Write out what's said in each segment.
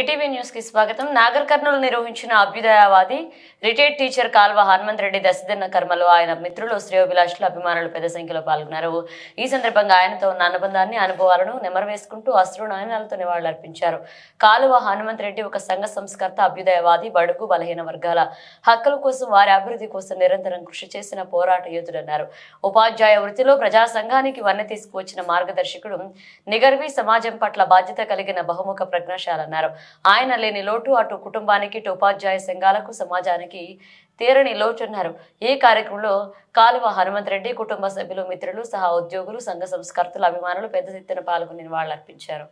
TTV న్యూస్కి స్వాగతం. నాగర్ కర్నూలు నిర్వహించిన అభ్యుదయవాది రిటైర్డ్ టీచర్ కాల్వ హనుమంత్ రెడ్డి దశదిన కర్మలో ఆయన మిత్రులు శ్రేయోభిలాషులు అభిమానులు పెద్ద సంఖ్యలో పాల్గొన్నారు. ఈ సందర్భంగా ఆయనతో ఉన్న అనుబంధాన్ని అనుభవాలను నెమరవేసుకుంటూ అశ్రు నయనాలతో నివాళులర్పించారు. కాలువ హనుమంత్ రెడ్డి ఒక సంఘ సంస్కర్త అభ్యుదయవాది బడుగు బలహీన వర్గాల హక్కుల కోసం వారి అభివృద్ధి కోసం నిరంతరం కృషి చేసిన పోరాట యోధుడన్నారు. ఉపాధ్యాయ వృత్తిలో ప్రజా సంఘానికి వన్నె తీసుకువచ్చిన మార్గదర్శకుడు నిగర్వి సమాజం పట్ల బాధ్యత కలిగిన బహుముఖ ప్రజ్ఞాశాలన్నారు. ఆయన లేని లోటు అటు కుటుంబానికి ఇటు ఉపాధ్యాయ సంఘాలకు సమాజానికి తీరని లోచున్నారు. ఈ కార్యక్రమంలో కాలువ హనుమంత్ రెడ్డి కుటుంబ సభ్యులు మిత్రులు సహా ఉద్యోగులు సంఘ సంస్కర్తలు అభిమానులు పెద్ద ఎత్తున పాల్గొని వాళ్ళు అర్పించారు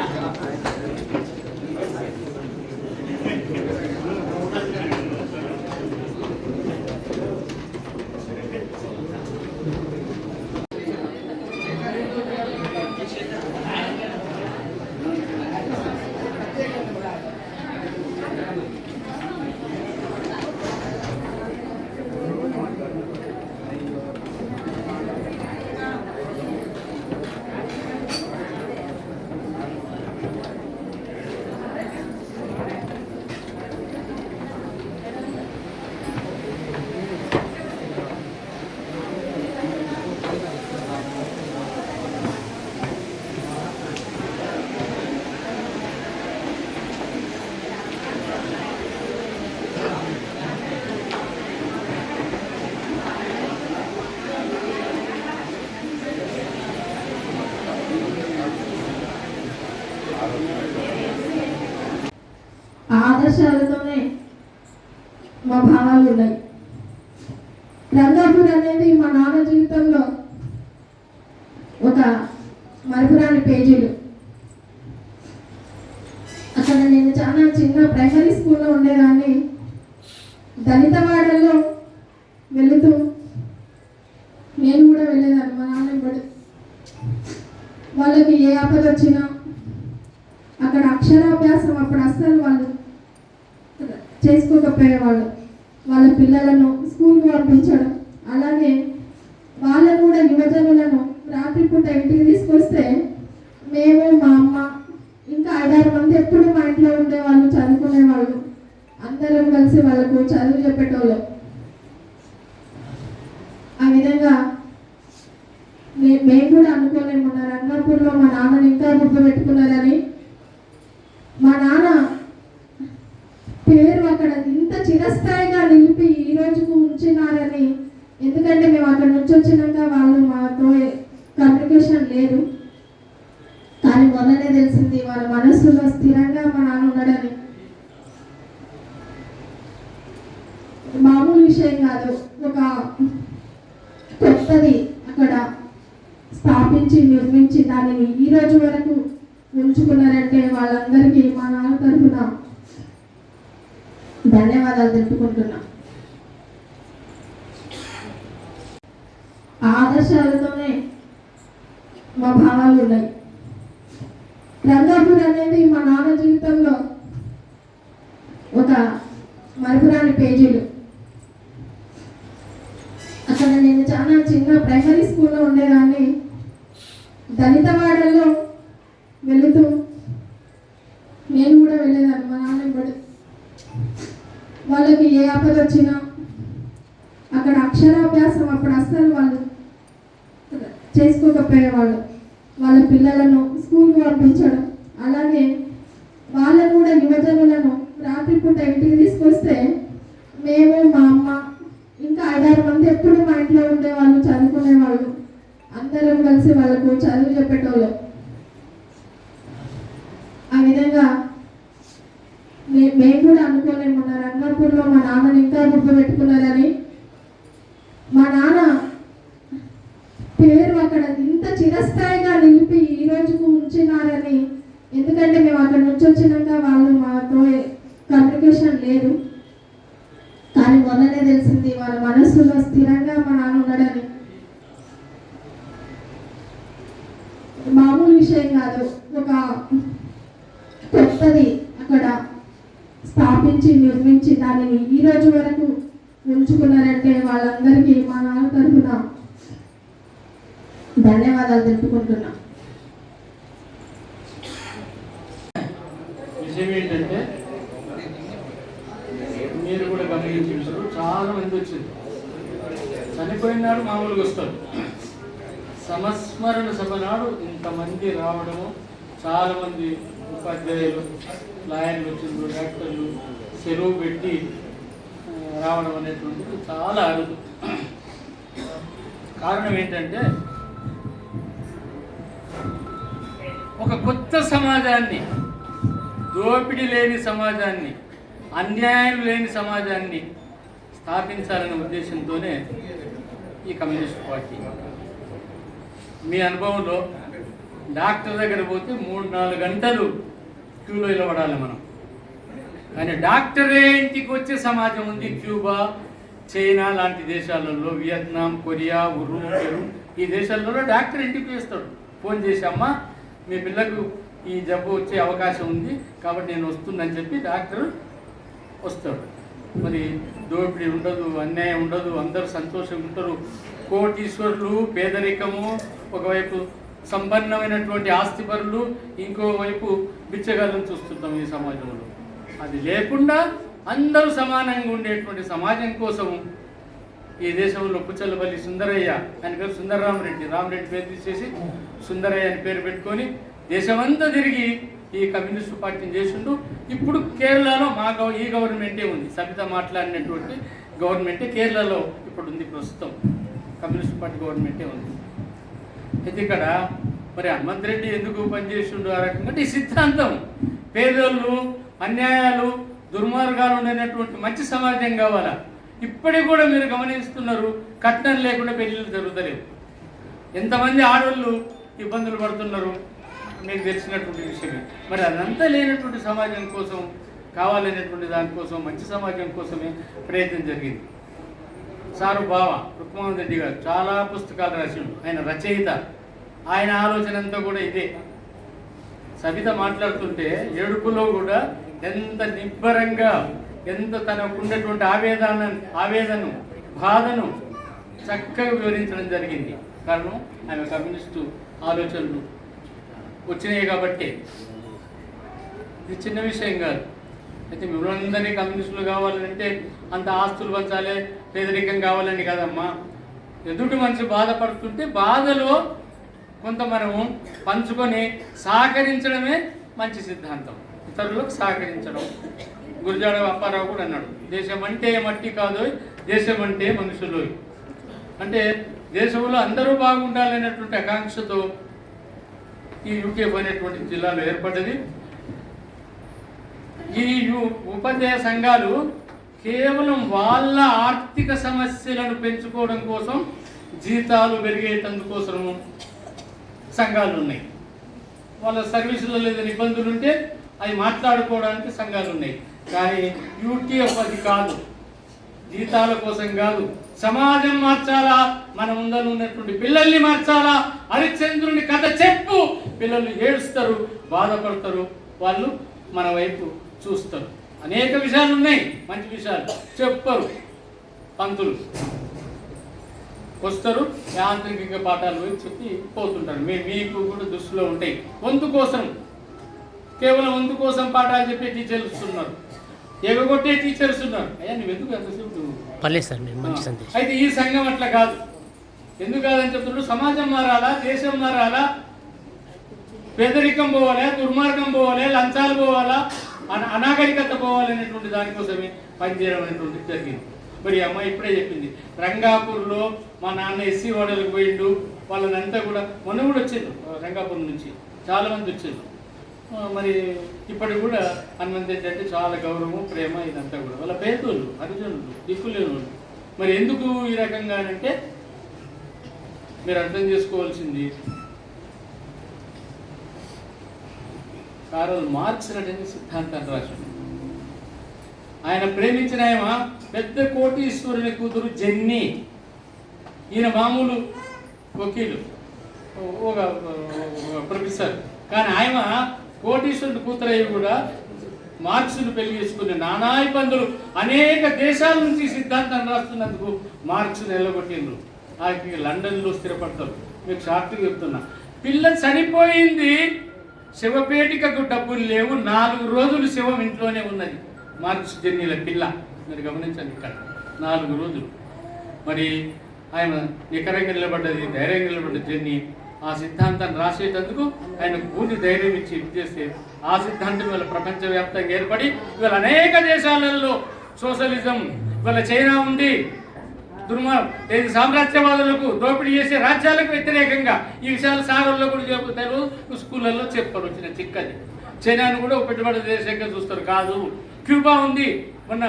Obrigado. ఆదర్శాలతోనే మా భావాలు ఉన్నాయి రంగాపూర్ అనేది మా నాన్న జీవితంలో ఒక మరపురాని పేజీలు అక్కడ నేను చాలా చిన్న ప్రైమరీ స్కూల్లో ఉండేదాన్ని దళితవాడల్లో వెళుతూ నేను కూడా వెళ్ళేదాన్ని మా నాన్న ఇప్పుడు వాళ్ళకి ఏ ఆపద వచ్చినా అక్కడ అక్షరాభ్యాసం అప్పుడు అస్సలు వాళ్ళు చేసుకోకపోయేవాళ్ళు వాళ్ళ పిల్లలను స్కూల్కి పంపించడం. అలాగే వాళ్ళను కూడా యువజనులను రాత్రిపూట ఇంటికి తీసుకొస్తే మేము మా అమ్మ ఇంకా ఐదారు మంది ఎప్పుడు మా ఇంట్లో ఉండేవాళ్ళు చదువుకునేవాళ్ళు అందరం కలిసి వాళ్ళకు చదువు చెప్పేటోళ్ళు. ఆ విధంగా మేము కూడా అనుకోలేము. మన రంగాపూర్లో మా నాన్నని ఇంకా గుర్తు పెట్టుకున్నారని మా నాన్న పేరు అక్కడ ఇంత చిరస్థాయిగా నిలిపి ఈ రోజుకు ఉంచినారని. ఎందుకంటే మేము అక్కడ నుంచి వచ్చినాక వాళ్ళు మాతో కమ్యూనికేషన్ లేదు. కానీ మొన్ననే తెలిసింది వాళ్ళ మనస్సులో స్థిరంగా మా నాన్న ఉన్నాడని. మామూలు విషయం కాదు. ఒక కొత్తది అక్కడ స్థాపించి నిర్మించి దానిని ఈ రోజు వరకు ఉంచుకున్నారంటే వాళ్ళందరికీ మా నాన్న తరఫున ధన్యవాదాలు తెలుపుకుంటున్నాం. ఆదర్శాలతోనే మా భావాలు ఉన్నాయి. రంగాపూర్ అనేది మా నాన్న జీవితంలో ఒక మరపురాని పేజీలు. అక్కడ నేను చాలా చిన్న ప్రైమరీ స్కూల్లో ఉండేదాన్ని. దళితవాడల్లో వెళుతూ నేను కూడా వెళ్ళేదాన్ని. వాళ్ళకి ఏ ఆపద వచ్చినా అక్కడ అక్షరాభ్యాసం అప్పుడు అస్సలు వాళ్ళు చేసుకోకపోయేవాళ్ళు. వాళ్ళ పిల్లలను స్కూల్కి పంపించడం అలాగే వాళ్ళను కూడా యువజనులను రాత్రిపూట ఇంటికి తీసుకొస్తే మేము మా అమ్మ ఇంకా ఐదారు మంది ఎప్పుడు మా ఇంట్లో ఉండేవాళ్ళు చదువుకునేవాళ్ళు అందరం కలిసి వాళ్ళకు చదువు చెప్పేటోళ్ళు ఆ విధంగా మే- మేము కూడా అనుకోలేము మన రంగాపూర్లో మా నాన్నని ఇంకా గుర్తు పెట్టుకున్నారని మా నాన్న పేరు అక్కడ ఇంత చిరస్థాయిగా నిలిపి ఈ రోజుకు ఎందుకంటే మేము అక్కడ నుంచి వచ్చినాక వాళ్ళు మాతో కమ్యూనికేషన్ లేదు. కానీ మొన్ననే తెలిసింది వాళ్ళ మనస్సులో స్థిరంగా మా నాన్న ఉన్నాడని. మామూలు విషయం కాదు. ఒక కొత్తది అక్కడ స్థాపించి నిర్మించి దానిని ఈ రోజు వరకు ఉంచుకున్నారంటే వాళ్ళందరికీ మా నాన్న తరఫున ధన్యవాదాలు తెలుపుకుంటున్నాం. విషయం ఏంటంటే మీరు కూడా గమనించారు చాలా మంది వచ్చింది చనిపోయినాడు మామూలుగా వస్తారు. సంస్మరణ సభ నాడు ఇంతమంది రావడము చాలా మంది ఉపాధ్యాయులు లాయర్లు వచ్చిండ్రు డాక్టర్లు సెలవు పెట్టి రావడం అనేటువంటిది చాలా అరుదు. కారణం ఏంటంటే ఒక కొత్త సమాజాన్ని దోపిడీ లేని సమాజాన్ని అన్యాయం లేని సమాజాన్ని స్థాపించాలనే ఉద్దేశంతోనే ఈ కమ్యూనిస్ట్ పార్టీ. మీ అనుభవంలో డాక్టర్ దగ్గర పోతే మూడు నాలుగు గంటలు క్యూలో నిలబడాలి మనం. కానీ డాక్టరే ఇంటికి వచ్చే సమాజం ఉంది క్యూబా చైనా లాంటి దేశాలలో వియత్నాం కొరియా ఉరు ఈ దేశాలలో డాక్టర్ ఇంటికి వేస్తాడు. ఫోన్ చేసి అమ్మ మీ పిల్లకు ఈ జబ్బు వచ్చే అవకాశం ఉంది కాబట్టి నేను వస్తుందని చెప్పి డాక్టర్ వస్తాడు. మరి దోపిడీ ఉండదు అన్యాయం ఉండదు అందరూ సంతోషంగా ఉంటారు. కోటీశ్వరులు పేదరికము ఒకవైపు సంపన్నమైనటువంటి ఆస్తిపరులు ఇంకోవైపు బిచ్చగాళ్ళని చూస్తుంటాం ఈ సమాజంలో. అది లేకుండా అందరూ సమానంగా ఉండేటువంటి సమాజం కోసం ఈ దేశంలో పుచ్చలపల్లి సుందరయ్య అని పేరు సుందరరామరెడ్డి. రామరెడ్డి పేరు తీసేసి సుందరయ్య అని పేరు పెట్టుకొని దేశమంతా తిరిగి ఈ కమ్యూనిస్ట్ పార్టీని చేసిండు. ఇప్పుడు కేరళలో మా గవ ఈ గవర్నమెంటే ఉంది. సబిత మాట్లాడినటువంటి గవర్నమెంటే కేరళలో ఇప్పుడు ఉంది ప్రస్తుతం. కమ్యూనిస్ట్ పార్టీ గవర్నమెంటే ఉంది. అయితే ఇక్కడ మరి హనుమంత్ రెడ్డి ఎందుకు పనిచేసిండు ఆ రకంగా ఈ సిద్ధాంతం. పేదోళ్ళు అన్యాయాలు దుర్మార్గాలు ఉండేటటువంటి మంచి సమాజం కావాలా? ఇప్పటికి కూడా మీరు గమనిస్తున్నారు కట్నం లేకుండా పెళ్ళిళ్ళు జరుగుతలేవు. ఎంతమంది ఆడవాళ్ళు ఇబ్బందులు పడుతున్నారు? మీకు తెలిసినటువంటి విషయమే. మరి అదంతా లేనటువంటి సమాజం కోసం కావాలనేటువంటి దానికోసం మంచి సమాజం కోసమే ప్రయత్నం జరిగింది. సారు బావ రుక్మాన్ రెడ్డి గారు చాలా పుస్తకాలు రాసిండు. ఆయన రచయిత. ఆయన ఆలోచన అంతా కూడా ఇదే. సవిత మాట్లాడుతుంటే ఏడుపులో కూడా ఎంత నిబ్బరంగా ఎంత తనకు ఉన్నటువంటి ఆవేదన ఆవేదను బాధను చక్కగా వివరించడం జరిగింది. కారణం ఆమె కమ్యూనిస్టు ఆలోచనలు వచ్చినాయి కాబట్టి. ఇది చిన్న విషయం కాదు. అయితే మిమ్మల్ని కమ్యూనిస్టులు కావాలంటే అంత ఆస్తులు పంచాలి పేదరికం కావాలని కాదమ్మా. ఎదుటి మనిషి బాధపడుతుంటే బాధలో కొంత మనము పంచుకొని సహకరించడమే మంచి సిద్ధాంతం. ఇతరులకు సహకరించడం. గురుజాడ అప్పారావు కూడా అన్నాడు దేశం అంటే మట్టి కాదు దేశం అంటే మనుషులు. అంటే దేశంలో అందరూ బాగుండాలనేటువంటి ఆకాంక్షతో ఈ యూకేఫ్ అనేటువంటి జిల్లాలో ఏర్పడ్డది. ఈ యు- ఉపాధ్యాయ సంఘాలు కేవలం వాళ్ళ ఆర్థిక సమస్యలను పెంచుకోవడం కోసం జీతాలు పెరిగేటందుకోసము సంఘాలు ఉన్నాయి. వాళ్ళ సర్వీసులలో ఏదైనా ఇబ్బందులు ఉంటే అవి మాట్లాడుకోవడానికి సంఘాలు ఉన్నాయి. కానీ యూటీఎఫ్ అది కాదు. జీతాల కోసం కాదు. సమాజం మార్చాలా? మన ముందర ఉన్నటువంటి పిల్లల్ని మార్చాలా? హరిశ్చంద్రుని కథ చెప్పు. పిల్లలు ఏడుస్తారు బాధపడతారు. వాళ్ళు మన వైపు చూస్తారు. అనేక విషయాలు ఉన్నాయి. మంచి విషయాలు. చెప్పరు. పంతులు వస్తారు. యాంత్రిక పాఠాలు చెప్పి పోతుంటారు. మీ మీకు కూడా దృష్టిలో ఉంటాయి. వంతు కోసం. కేవలం వంతు కోసం పాఠాలు చెప్పే టీచర్స్ ఉన్నారు. ఎగగొట్టే టీచర్స్ ఉన్నారు. అయ్యా నువ్వు ఎందుకు ఎంతసేపు పర్లేదు సార్ మీరు మంచి సందేశం. అయితే ఈ సంఘం అట్లా కాదు. ఎందుకు కాదని చెప్తున్నాడు సమాజం మారాలా? దేశం మారాలా? పేదరికం పోవాలా? దుర్మార్గం పోవాలి? లంచాలు పోవాలా? అన అనాగరికత పోవాలనేటువంటి దానికోసమే పనిచేయడం అనేటువంటిది జరిగింది. మరి ఈ అమ్మాయి ఇప్పుడే చెప్పింది. రంగాపూర్లో మా నాన్న ఎస్సీ వాడలకు పోయిండు. వాళ్ళనంతా కూడా మొన్న కూడా వచ్చిండు రంగాపూర్ నుంచి. చాలా మంది వచ్చిండు ఆ, మరి ఇప్పటికి కూడా హనుమంతుడి అంటే చాలా గౌరవం ప్రేమ ఇదంతా కూడా. వాళ్ళ పేదోళ్ళు హరిజనులు దిక్కులేని మరి ఎందుకు ఈ రకంగా అంటే మీరు అర్థం చేసుకోవాల్సింది కారల్ మార్క్స్ నటించిన సిద్ధాంతాన్ని రాశాడు. ఆయన ప్రేమించిన ఆయన పెద్ద కోటీశ్వరుని కూతురు జెన్నీ. ఈయన మామూలు వకీలు ఒక ప్రొఫెసర్. కానీ ఆయన కోటీశ్వరుడు కూతురయ్యి కూడా మార్క్స్ను పెళ్ళి చేసుకునే నానా ఇబ్బందులు అనేక దేశాల నుంచి సిద్ధాంతాన్ని రాస్తున్నందుకు మార్క్స్ ఎల్లగొట్టిండ్రు. ఆయనకి లండన్లో స్థిరపడతారు. మీకు షార్ట్గా చెప్తున్నా. పిల్ల చనిపోయింది శివపేటికకు డబ్బులు లేవు నాలుగు రోజులు శివం ఇంట్లోనే ఉన్నది. మార్క్స్ జర్నీల పిల్ల. మీరు గమనించండి ఇక్కడ. నాలుగు రోజులు. మరి ఆయన నికరంగా నిలబడ్డది ధైర్యంగా నిలబడ్డ జర్నీ ఆ సిద్ధాంతాన్ని రాసేటందుకు ఆయన పూర్తి ధైర్యం ఇచ్చి చేస్తే ఆ సిద్ధాంతం ఇవాళ ప్రపంచవ్యాప్తంగా ఏర్పడి ఇవాళ అనేక దేశాలలో సోషలిజం ఇవాళ చైనా ఉంది. దుర్మ సామ్రాజ్యవాదులకు దోపిడీ చేసే రాజ్యాలకు వ్యతిరేకంగా ఈ విషయాలు సాగర్లో కూడా చెబుతారు స్కూళ్ళల్లో చెప్పారు వచ్చిన చిక్కది. చైనాను కూడా ఒక పెట్టుబడి దేశంగా చూస్తారు. కాదు. క్యూబా ఉంది. మొన్న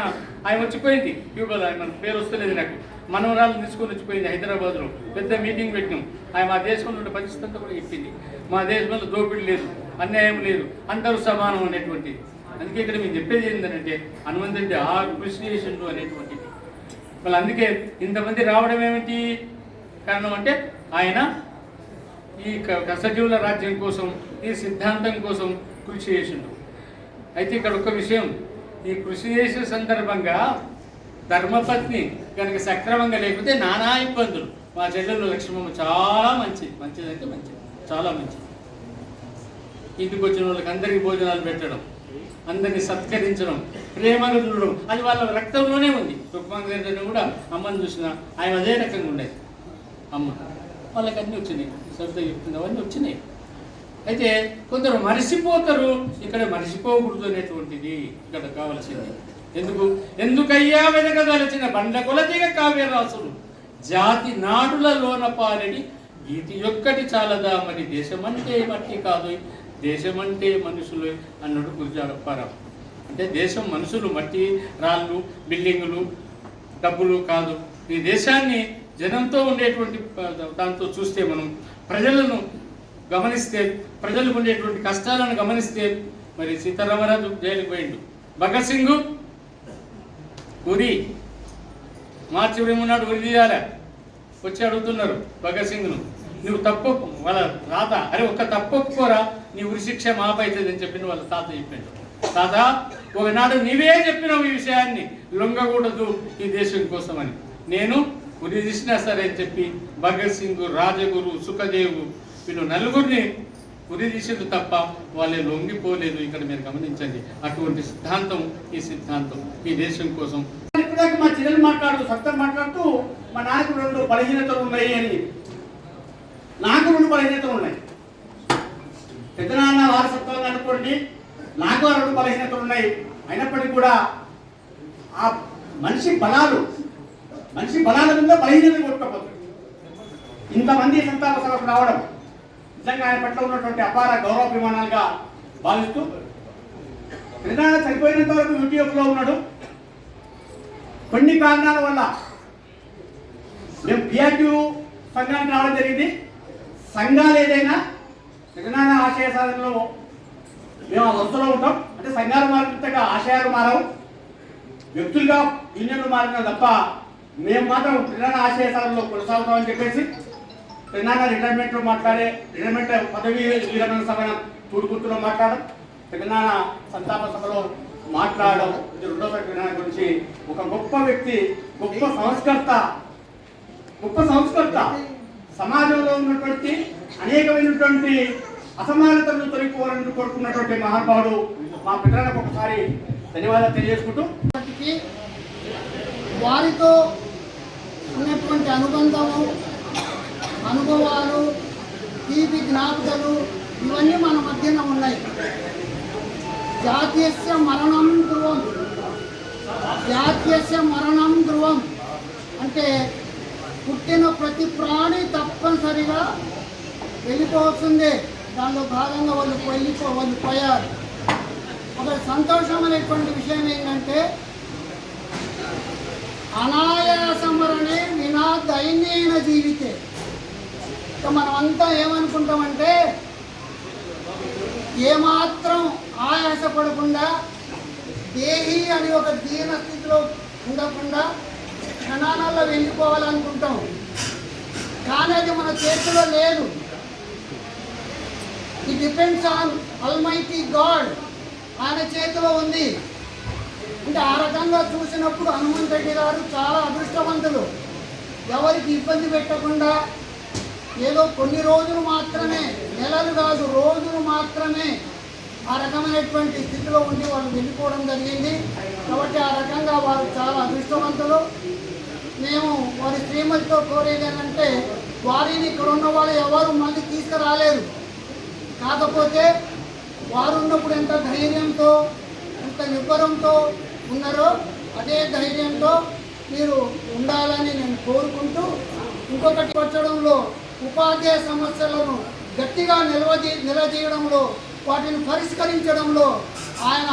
ఆయన వచ్చిపోయింది క్యూబాలో ఆయన పేరు వస్తలేదు నాకు. మనవరాలు తీసుకొని వచ్చిపోయింది హైదరాబాద్లో. పెద్ద మీటింగ్ పెట్టినాం. ఆయన మా దేశంలో ఉన్న పరిస్థితి అంతా కూడా చెప్పింది. మా దేశంలో దోపిడీ లేదు అన్యాయం లేదు అందరూ సమానం అనేటువంటిది. అందుకే ఇక్కడ మేము చెప్పేది ఏంటంటే హనుమంతుడి ఆ అప్రిసియేషన్లు అనేటువంటిది. మళ్ళీ అందుకే ఇంతమంది రావడం ఏమిటి? కారణం అంటే ఆయన ఈ కసజీవుల రాజ్యం కోసం ఈ సిద్ధాంతం కోసం కృషి చేసిండు. అయితే ఇక్కడ ఒక విషయం ఈ కృషి చేసే సందర్భంగా ధర్మపత్ని కనుక సక్రమంగా లేకపోతే నానా ఇబ్బందులు. మా చెల్లెలు లక్ష్మమ్మ చాలా మంచిది. మంచిదంటే మంచిది. చాలా మంచిది. ఇంటికి వచ్చిన వాళ్ళకి అందరికీ భోజనాలు పెట్టడం అందరినీ సత్కరించడం ప్రేమను చూడడం అది వాళ్ళ రక్తంలోనే ఉంది. రుక్మాంగ కూడా అమ్మని చూసిన ఆయన అదే రకంగా ఉండేది. అమ్మ వాళ్ళకి అన్నీ వచ్చినాయి. సరిత చెప్తుంది అవన్నీ వచ్చినాయి. అయితే కొందరు మరిసిపోతారు. ఇక్కడ మరిసిపోకూడదు అనేటువంటిది ఇక్కడ కావాల్సింది. ఎందుకు? ఎందుకయ్యా వెనకదలచిన బండ కొలదిగ కావ్యరాసులు జాతి నాడులలోన పాలడి గీతి యొక్కటి చాలదా? మరి దేశమంటే మట్టి కాదు దేశమంటే మనుషులు అన్నాడు గురుజాడప్పారావు అంటే దేశం మనుషులు మట్టి రాళ్ళు బిల్డింగులు డబ్బులు కాదు. ఈ దేశాన్ని జనంతో ఉండేటువంటి దాంతో చూస్తే మనం ప్రజలను గమనిస్తే ప్రజలకు ఉండేటువంటి కష్టాలను గమనిస్తే మరి సీతారామరాజు జైలుకు పోయిండు. భగత్ సింగ్ ఉరి మార్చి ఇరవై మూడు నాడు ఉరి తీయాలి? వచ్చి అడుగుతున్నారు భగత్ సింగ్ను. నువ్వు తప్పు వాళ్ళ తాత. అరే ఒక్క తప్పొప్పుకోరా నీ ఉరి శిక్ష మాపైతుంది అని చెప్పిన వాళ్ళ తాత చెప్పాడు. తాత ఒకనాడు నీవే చెప్పినావు ఈ విషయాన్ని. లొంగకూడదు ఈ దేశం కోసమని. నేను ఉరి తీసినా సరే అని చెప్పి భగత్ సింగ్ రాజగురు సుఖదేవు వీళ్ళు నలుగురిని ఉరి తీసిండు తప్ప వాళ్ళే లొంగిపోలేదు. ఇక్కడ మీరు గమనించండి. అటువంటి సిద్ధాంతం ఈ సిద్ధాంతం ఈ దేశం కోసం. మా చెల్లెలు మాట్లాడుతూ సత్యం మాట్లాడుతూ మా నాకు రెండు బలహీనతలు ఉన్నాయి అని. నాకు రెండు బలహీనతలు ఉన్నాయి. పెద్దనాన్న వారసత్వంగా అనుకోండి నాకు రెండు బలహీనతలు ఉన్నాయి. అయినప్పటికీ కూడా ఆ మనిషి బలాలు మనిషి బలాల మీద బలహీనత కొట్టుకోపోతుంది ఇంతమంది సంతాప సభకు రావడం నిజంగా ఆయన పట్ల ఉన్నటువంటి అపార గౌరవాభిమానాలుగా భావిస్తూ నిజంగా చనిపోయినంత వరకు యూటీఎఫ్లో ఉన్నాడు. కొన్ని కారణాల వల్ల మేము పిఆర్టీ సంఘానికి రావడం జరిగింది. సంఘాలు ఏదైనా జగనాన్న ఆశయ సాధనలో మేము ఆ వరుసలో ఉంటాం. అంటే సంఘాలు మారినంతగా ఆశయాలు మారవు. వ్యక్తులుగా యూనియన్లు మారిన తప్ప మేము మాత్రం జగనాన్న ఆశయ సాధనలో కొనసాగుతామని చెప్పేసి తెలంగాణ రిటైర్మెంట్లో మాట్లాడే రిటైర్మెంట్ పదవి విరమణ సభ తూడుకుంటులో మాట్లాడడం తెలంగాణ సంతాప సభలో మాట్లాడడం ఇది రెండోసారి తెలంగాణ గురించి ఒక గొప్ప వ్యక్తి గొప్ప సంస్కర్త గొప్ప సంస్కర్త. సమాజంలో ఉన్నటువంటి అనేకమైనటువంటి అసమానతలను తొలగిపోవాలని కోరుకున్నటువంటి మహానుభావుడు మా పిల్లలకు ఒకసారి ధన్యవాదాలు తెలియజేసుకుంటూ. వారితో ఉన్నటువంటి అనుబంధము అనుభవాలు తీపి జ్ఞాపికలు ఇవన్నీ మన మధ్యన ఉన్నాయి. జాతీయస్య మరణం ధ్రువం. జాతీయస్య మరణం ధ్రువం. అంటే పుట్టిన ప్రతి ప్రాణి తప్పనిసరిగా వెళ్ళిపోవచ్చుందే. దానిలో భాగంగా వాళ్ళు వెళ్ళిపో వాళ్ళు పోయారు. ఒక సంతోషమైనటువంటి విషయం ఏంటంటే అనాయాసమరణే వినా దైన్యైన జీవితే. మనం అంతా ఏమనుకుంటామంటే ఏమాత్రం ఆయాసపడకుండా దేహి అని ఒక దీన స్థితిలో ఉండకుండా క్షణాలలో వెళ్ళిపోవాలనుకుంటాం కానీ అది మన చేతిలో లేదు. ఈ డిపెండ్స్ ఆన్ అల్మైటీ గాడ్ ఆయన చేతిలో ఉంది. అంటే ఆ రకంగా చూసినప్పుడు హనుమంత్ రెడ్డి గారు చాలా అదృష్టవంతులు. ఎవరికి ఇబ్బంది పెట్టకుండా ఏదో కొన్ని రోజులు మాత్రమే నెలలు కాదు రోజులు మాత్రమే ఆ రకమైనటువంటి స్థితిలో ఉండి వాళ్ళు వెళ్ళిపోవడం జరిగింది. కాబట్టి ఆ రకంగా వారు చాలా అదృష్టవంతులు. మేము వారి శ్రీమతితో కోరేది ఏంటంటే వారిని ఇక్కడ ఉన్న వాళ్ళు ఎవరు మళ్ళీ తీసుకురాలేరు. కాకపోతే వారు ఉన్నప్పుడు ఎంత ధైర్యంతో ఎంత నిబ్బరంతో ఉన్నారో అదే ధైర్యంతో మీరు ఉండాలని నేను కోరుకుంటూ ఇంకొకటి వచ్చడంలో ఉపాధ్యాయ సమస్యలను గట్టిగా నిలవజీ నిలజేయడంలో వాటిని పరిష్కరించడంలో ఆయన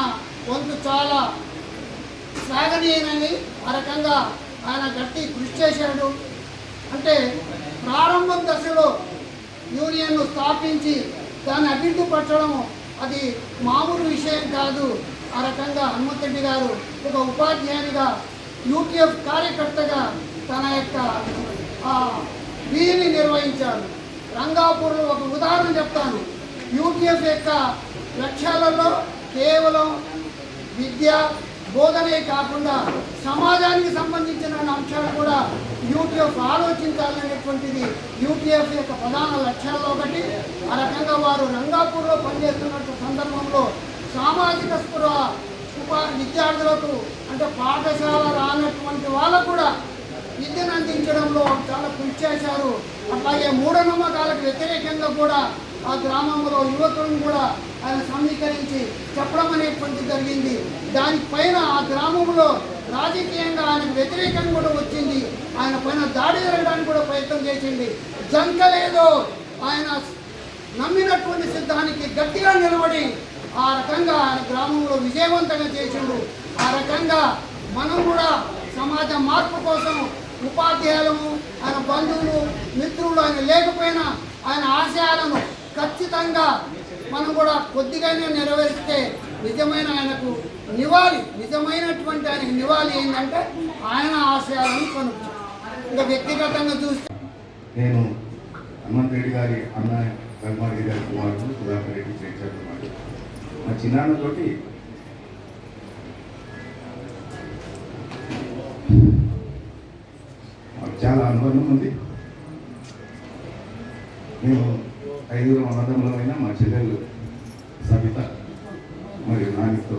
వంతు చాలా శ్లాఘనీయనని ఆ రకంగా ఆయన గట్టి కృషి చేశాడు. అంటే ప్రారంభం దశలో యూనియన్ను స్థాపించి దాన్ని అభివృద్ధిపరచడం అది మామూలు విషయం కాదు. ఆ రకంగా హనుమంతరెడ్డి గారు ఒక ఉపాధ్యాయునిగా యూటీఎఫ్ కార్యకర్తగా తన యొక్క దీన్ని నిర్వహించారు రంగాపూర్లో ఒక ఉదాహరణ చెప్తాను. యూటీఎఫ్ యొక్క లక్ష్యాలలో కేవలం విద్య బోధనే కాకుండా సమాజానికి సంబంధించిన అంశాలు కూడా యూటీఎఫ్ ఆలోచించాలనేటువంటిది యూటీఎఫ్ యొక్క ప్రధాన లక్ష్యాల్లో ఒకటి. ఆ రకంగా వారు రంగాపూర్లో పనిచేస్తున్న సందర్భంలో సామాజిక స్పృహ ఉపా విద్యార్థులకు అంటే పాఠశాల రానటువంటి వాళ్ళకు కూడా విద్యను అందించడంలో చాలా కృషి చేశారు. అట్లాగే మూఢనమ్మకాలకు వ్యతిరేకంగా కూడా ఆ గ్రామంలో యువకులను కూడా ఆయన సమీకరించి చెప్పడం అనేటువంటి జరిగింది. దానిపైన ఆ గ్రామంలో రాజకీయంగా ఆయనకు వ్యతిరేకంగా కూడా వచ్చింది. ఆయన పైన దాడి జరగడానికి కూడా ప్రయత్నం చేసింది. జంకలేదో ఆయన నమ్మినటువంటి సిద్ధానికి గట్టిగా నిలబడి ఆ రకంగా ఆయన గ్రామంలో విజయవంతంగా చేసిండు. ఆ రకంగా మనం కూడా సమాజ మార్పు కోసం ఉపాధ్యాయులము ఆయన బంధువులు మిత్రులు ఆయన లేకపోయినా ఆయన ఆశయాలను ఖచ్చితంగా మనం కూడా కొద్దిగానే నెరవేరిస్తే నిజమైన ఆయనకు నివాళి నిజమైనటువంటి ఆయనకు నివాళి ఏంటంటే ఆయన ఆశయాలను కొనుక్కు ఇంకా వ్యక్తిగతంగా చూస్తే నేను హనుమంత్ రెడ్డి గారి అన్న రఘుమారెడ్డి గారి కుమారుడు సుధాకర్ రెడ్డి చేశారు మా చిన్నాన్నతోటి మాకు చాలా అనుబంధం ఉంది. మేము ఐదుగురు అయినా మా చెల్లెలు సబిత మరియు నానితో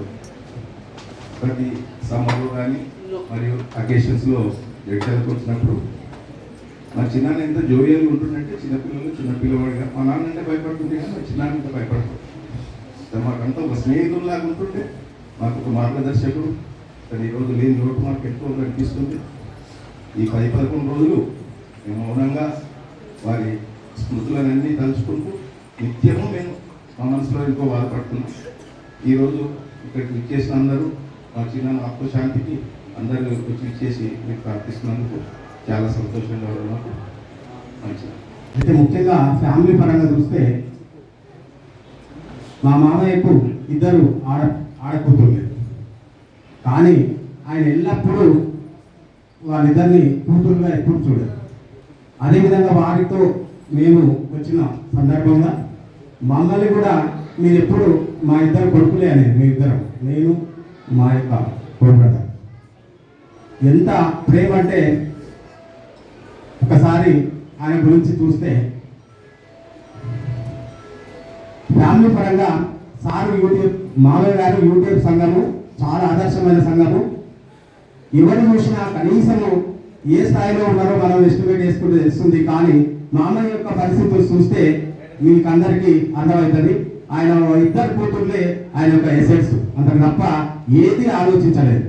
ప్రతి సమ్మర్లో కానీ మరియు అకేషన్స్లో జడ్చలకు వచ్చినప్పుడు మా చిన్నాన్న ఎంత జోవియల్గా ఉంటుందంటే చిన్నపిల్లలు చిన్న పిల్లవాడిగా మా నాన్న అంటే భయపడుతుంది కానీ మా చిన్నాన్న అంటే భయపడతాడు మాకంతా ఒక స్నేహితుల్లాగా ఉంటుంటే మాకు ఒక మార్గదర్శకుడు. తను ఈరోజు లేని లోటు మాకు ఎక్కువ కనిపిస్తుంది. ఈ పది పదకొండు రోజులు మేము మౌనంగా వారి స్మృతులనన్నీ తలుచుకుంటూ నిత్యము మేము మా మనసులో ఎంతో బాధపడుతున్నాం ఈరోజు ఇక్కడికి విచ్చేసిన అందరూ మా చిన్న ఆత్మశాంతికి అందరూ వచ్చి ఇచ్చేసి మీకు ప్రార్థిస్తున్నందుకు చాలా సంతోషంగా ఉన్నాం మంచిది. అయితే ముఖ్యంగా ఫ్యామిలీ పరంగా చూస్తే మా మామయ్యకు ఇద్దరు ఆడ ఆడకూతురు కానీ ఆయన ఎల్లప్పుడూ వాళ్ళిద్దరిని కూతురుగా ఎప్పుడు చూడరు. అదేవిధంగా వారితో మేము వచ్చిన సందర్భంగా మమ్మల్ని కూడా మీరు ఎప్పుడు మా ఇద్దరు కొడుకులే అనేది మీ ఇద్దరం. నేను మా యొక్క కోడబడ ఎంత ప్రేమ అంటే ఒకసారి ఆయన గురించి చూస్తే ఫ్యామిలీ పరంగా సార్ యూట్యూబ్ మామయ్య గారు యూట్యూబ్ సంఘము చాలా ఆదర్శమైన సంఘము. ఎవరు చూసినా కనీసము ఏ స్థాయిలో ఉన్నారో మనం ఎస్టిమేట్ చేసుకుంటే తెలుస్తుంది. కానీ మామయ్య యొక్క పరిస్థితులు చూస్తే మీకు అందరికీ అర్థమవుతుంది. ఆయన ఇద్దరు కూతుర్లే ఆయన యొక్క ఎసెట్స్ అంతకు తప్ప ఏది ఆలోచించలేదు.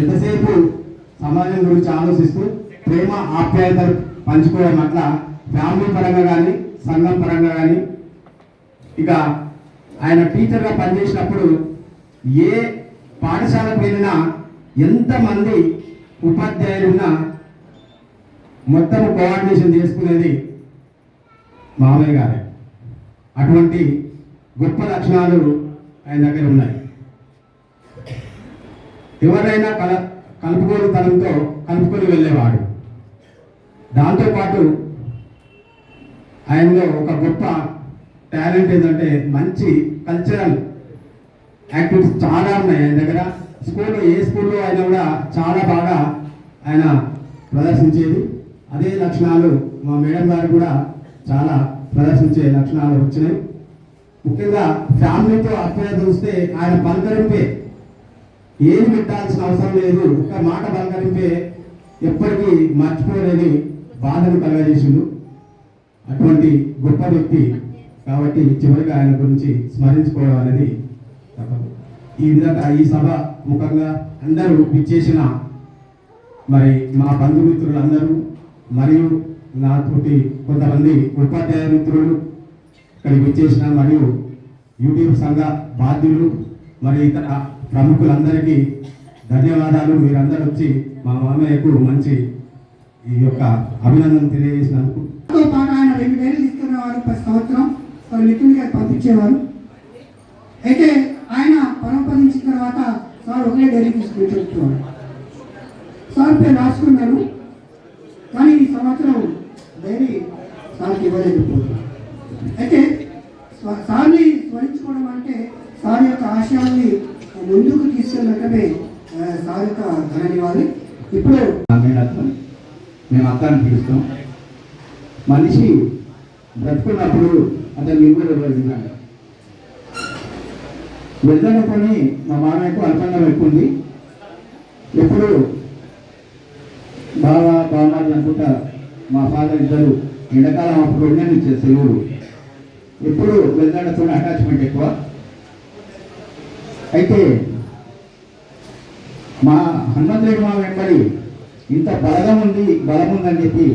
ఎంతసేపు సమాజం గురించి ఆలోచిస్తూ ప్రేమ ఆప్యాయత పంచుకోవడం అట్లా ఫ్యామిలీ పరంగా కానీ సంఘం పరంగా కానీ ఇక ఆయన టీచర్గా పనిచేసినప్పుడు ఏ పాఠశాలకు వెళ్ళినా ఎంతమంది ఉపాధ్యాయులు ఉన్నా మొత్తం కోఆర్డినేషన్ చేసుకునేది మామయ్య గారే. అటువంటి గొప్ప లక్షణాలు ఆయన దగ్గర ఉన్నాయి. ఎవరైనా కల కలుపుకోని తనంతో కలుపుకొని వెళ్ళేవాడు. దాంతోపాటు ఆయనలో ఒక గొప్ప టాలెంట్ ఏంటంటే మంచి కల్చరల్ యాక్టివిటీస్ చాలా ఉన్నాయి ఆయన దగ్గర. స్కూల్లో ఏ స్కూల్లో అయినా కూడా చాలా బాగా ఆయన ప్రదర్శించేది. అదే లక్షణాలు మా మేడం గారు కూడా చాలా ప్రదర్శించే లక్షణాలు వచ్చినాయి. ముఖ్యంగా ఫ్యామిలీతో అక్కడ చూస్తే ఆయన పలకరింపే ఏది పెట్టాల్సిన అవసరం లేదు. ఒక మాట పలకరింపే ఎప్పటికీ మర్చిపోలేని బాధను కలగజేసిండు. అటువంటి గొప్ప వ్యక్తి కాబట్టి చివరిగా ఆయన గురించి స్మరించుకోవడం అనేది ఈ విధంగా ఈ సభ ముఖంగా అందరూ విచ్చేసిన మరి మా బంధుమిత్రులందరూ మరియు నాతోటి కొంతమంది ఉపాధ్యాయ మిత్రులు ఇక్కడికి విచ్చేసిన మరియు యూట్యూబ్ సంఘ బాధ్యులు మరి ఇతర ప్రముఖులందరికీ ధన్యవాదాలు. మీరందరూ వచ్చి మా మామయ్యకు మంచి ఈ యొక్క అభినందన తెలియజేసినందుకు. ఆయన రెండు వేలు తీసుకునేవారు ప్రతి సంవత్సరం వాళ్ళ మిత్రుడి పంపించేవారు. అయితే ఆయన తర్వాత సార్ ఒకే డైరీ తీసుకుని చెప్తున్నాడు సార్ పేరు రాసుకున్నాను కానీ ఈ సంవత్సరం డైరీ సార్కి ఇవ్వలేకపోతుంది అయితే సార్ని స్మరించుకోవడం అంటే సార్ యొక్క ఆశయాల్ని ముందుకు తీసుకెళ్ళటమే సార్ యొక్క ఘన ఇప్పుడు మేనత్వం మేము అత్తాన్ని పిలుస్తాం. మనిషి బ్రతుకున్నప్పుడు అతను విలువలు వెళ్ళినాడు వెళ్ళనుకొని మా మామయ్యకు అల్పంగా ఎక్కుంది ఎప్పుడు బాగా బాగున్నారు అనుకుంటా మా ఫాదర్ ఇద్దరు ఎండాకాలం అప్పుడు వెళ్ళాను ఇచ్చే సెలవులు. ఎప్పుడు వెళ్ళడంతో అటాచ్మెంట్ ఎక్కువ. అయితే మా హనుమంతుడి మా వెంబడి ఇంత బలగం ఉంది బలం ఉందని చెప్పి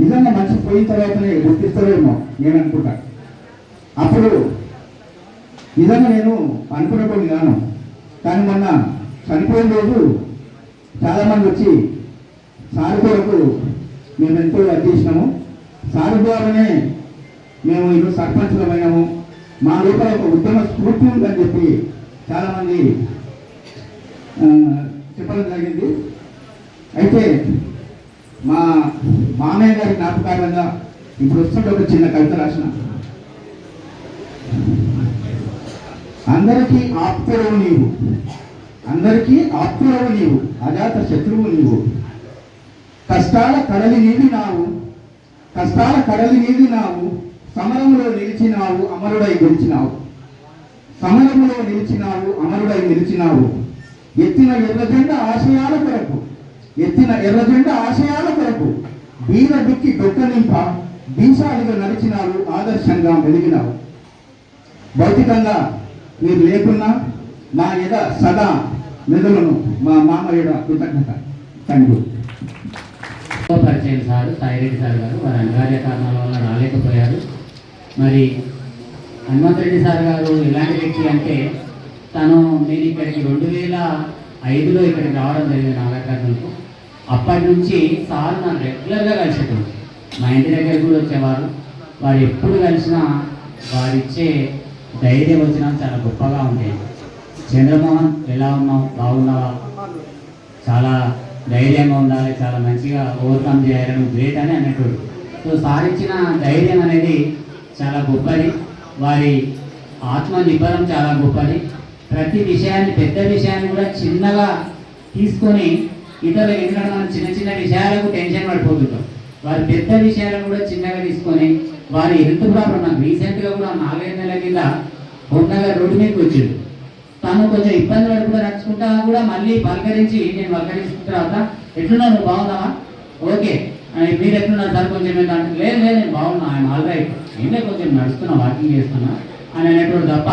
నిజంగా మనిషి పోయిన తర్వాతనే గుర్తిస్తారేమో నేను అనుకుంటా. అప్పుడు నిజంగా నేను అనుకునేటువంటి గాను కానీ మొన్న చనిపోయిన రోజు చాలామంది వచ్చి సార్ కొరకు మేము ఎంతో అధ్యక్షినాము సార్ ద్వారానే మేము ఇప్పుడు సర్పంచులమైనాము మా లోపల ఒక ఉద్యమ స్ఫూర్తి ఉందని చెప్పి చాలామంది చెప్పడం జరిగింది. అయితే మా మామయ్య గారి జ్ఞాపకాలంగా ఇప్పుడు వస్తుంటే ఒక చిన్న కవిత రాసిన. అందరికీ ఆప్తుడవు నీవు. అందరికీ ఆప్తుడవు నీవు. అజాత శత్రువు నీవు. కష్టాల కడలి నీది నావు. కష్టాల కడలి నీది నావు. సమరములో నిలిచినావు అమరుడై గెలిచినావు. సమరములో నిలిచినావు అమరుడై నిలిచినావు. ఎత్తిన ఎర్రజెండ ఆశయాల కొరకు. ఎత్తిన ఎర్రజెండ ఆశయాల కొరకు. బీర దుక్కి డొక్కనింప దీశాలుగా నడిచినావు ఆదర్శంగా వెలిగినావు భౌతికంగా మీరు లేకున్నా నా ఎద సదా మెదలను మా మామయ్య కృతజ్ఞత. థ్యాంక్ యూ పరిచయం సార్ సాయిరెడ్డి సార్ గారు. వారి అనివార్య కారణాల వల్ల రాలేకపోయారు. మరి హనుమంతరెడ్డి సార్ గారు ఎలాంటి వ్యక్తి అంటే తను నేను ఇక్కడికి రెండు వేల ఐదులో ఇక్కడికి రావడం జరిగింది నాగకర్ణకు అప్పటి నుంచి సార్ నన్ను రెగ్యులర్గా కలిసేటప్పుడు మా ఇంటి దగ్గర కూడా వచ్చేవారు. వారు ఎప్పుడు కలిసినా వారిచ్చే ధైర్యం వచ్చినా చాలా గొప్పగా ఉండేది చంద్రమోహన్ ఎలా ఉన్నావు? బాగున్నావా? చాలా ధైర్యంగా ఉండాలి చాలా మంచిగా ఓవర్కమ్ చేయాలని గ్రేట్ అని అన్నట్టు. సో సాధించిన ధైర్యం అనేది చాలా గొప్పది. వారి ఆత్మ నిబ్బరం చాలా గొప్పది. ప్రతి విషయాన్ని పెద్ద విషయాన్ని కూడా చిన్నగా తీసుకొని ఇతరులు ఎందుకంటే మనం చిన్న చిన్న విషయాలకు టెన్షన్ పడిపోతుంటాం. వారి పెద్ద విషయాలను కూడా చిన్నగా తీసుకొని వారి హెల్త్ ప్రాబ్లం నాకు రీసెంట్గా కూడా నాలుగైదు నెలల కింద హోమ్నగర్ రోడ్డు మీదకి వచ్చింది. తను కొంచెం ఇబ్బంది పడుకుంటూ నడుచుకుంటా కూడా మళ్ళీ పలకరించి నేను పలకరించిన తర్వాత ఎట్లున్నా నువ్వు బాగున్నావా? ఓకే. ఆ, మీరు ఎట్లున్నారు సార్? కొంచెం ఏంటంటే లేదు లేదు నేను బాగున్నా ఆయన ఆల్ రైట్. నేనే కొంచెం నడుస్తున్నా వాకింగ్ చేస్తున్నా అని అనేటువంటి తప్ప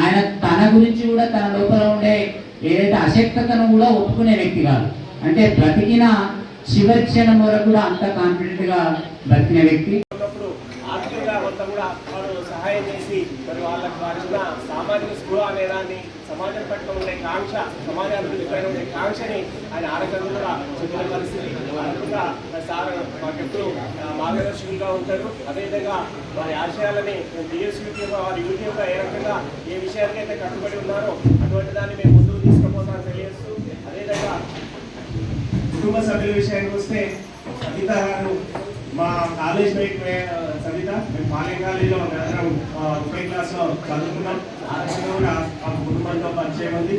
ఆయన తన గురించి కూడా తన లోపల ఉండే ఏదైతే అశక్తతను కూడా ఒప్పుకునే వ్యక్తి కాదు. అంటే బ్రతికిన చివరి క్షణం వరకు కూడా అంత కాన్ఫిడెంట్గా బ్రతికిన వ్యక్తి. ఉన్నప్పుడు కూడా వారు సహాయం చేసి మరి వాళ్ళకి వారి సామాజిక స్పృహ అనే దాన్ని సమాజం పట్ల ఉండే కాంక్ష సమాజ అభివృద్ధి పైన ఉండే కాంక్షని ఆయన ఆరోగ్యంగా కూడా చెప్పిన పరిస్థితి. అనుకుంటా సార్ మాకెప్పుడు మార్గదర్శకులుగా ఉంటారు. అదేవిధంగా వారి ఆశయాలని డిఎస్యూటీ వారి యూటీఎంగా ఏ రకంగా ఏ విషయానికైతే కట్టుబడి ఉన్నారో అటువంటి దాన్ని మేము ముందుకు తీసుకుపోతామని తెలియజేస్తూ అదేవిధంగా కుటుంబ సభ్యుల విషయానికి వస్తే సవిత గారు మా కాలేజ్ బైక్ సవిత మేము పాలే కాలేజీలో అందరం ఒకే క్లాస్లో చదువుకున్నాం. ఆ రకంగా కూడా మా కుటుంబంతో పరిచయం ఉంది.